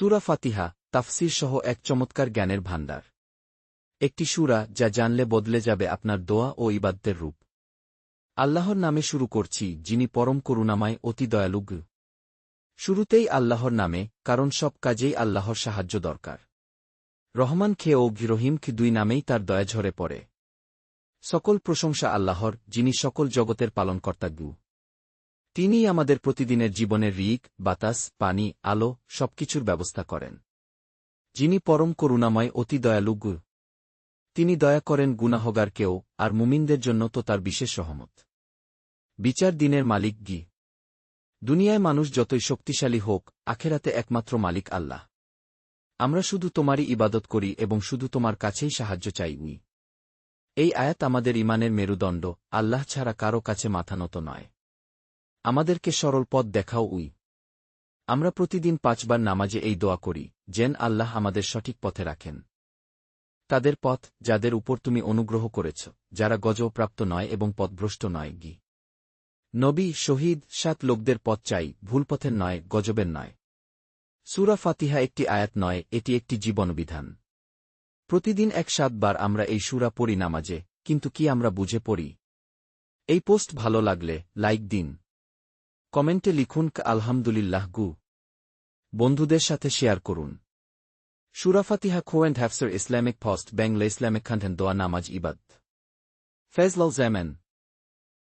সুরা ফাতিহা, তাফসির সহ এক চমৎকার জ্ঞানের ভাণ্ডার। একটি সুরা যা জানলে বদলে যাবে আপনার দোয়া ও ইবাদ্দের রূপ। আল্লাহর নামে শুরু করছি, যিনি পরম করুণাময়, অতি দয়ালুগ। শুরুতেই আল্লাহর নামে, কারণ সব কাজেই আল্লাহর সাহায্য দরকার। রহমান খে ও রহিম খে দুই নামেই তার দয়া ঝরে পড়ে। সকল প্রশংসা আল্লাহর, যিনি সকল জগতের পালনকর্তা গু। তিনিই আমাদের প্রতিদিনের জীবনের রিক, বাতাস, পানি, আলো, সবকিছুর ব্যবস্থা করেন। যিনি পরম করুণাময়, অতি দয়ালু গু তিনি দয়া করেন গুনাহগারকেও আর মুমিনদের জন্য তো তার বিশেষ সহমত। বিচার দিনের মালিক গি। দুনিয়ায় মানুষ যতই শক্তিশালী হোক, আখেরাতে একমাত্র মালিক আল্লাহ। আমরা শুধু তোমারই ইবাদত করি এবং শুধু তোমার কাছেই সাহায্য চাই উই এই আয়াত আমাদের ইমানের মেরুদণ্ড, আল্লাহ ছাড়া কারও কাছে মাথা নত নয়। আমাদেরকে সরল পথ দেখাও উই। আমরা প্রতিদিন পাঁচবার নামাজে এই দোয়া করি, যেন আল্লাহ আমাদের সঠিক পথে রাখেন। তাদের পথ, যাদের উপর তুমি অনুগ্রহ করেছ, যারা গজপ্রাপ্ত নয় এবং পথভ্রষ্ট নয় গি। নবী, শহীদ, সাত লোকদের পথ চাই ভুল পথের নয়, গজবের নয়। সুরা ফাতিহা একটি আয়াত নয়, এটি একটি জীবনবিধান। প্রতিদিন এক সাতবার আমরা এই সুরা পড়ি নামাজে, কিন্তু কি আমরা বুঝে পড়ি? এই পোস্ট ভালো লাগলে, লাইক দিন। কমেন্টে লিখুন আলহামদুলিল্লাহ গু। বন্ধুদের সাথে শেয়ার করুন। সুরাফাতিহা খো অ্যান্ড হ্যাফসার ইসলামিক ফস্ট ব্যাংলা ইসলামিক খান্ডেন দোয়া নামাজ ইবাদ। ফেজলাল জ্যামেন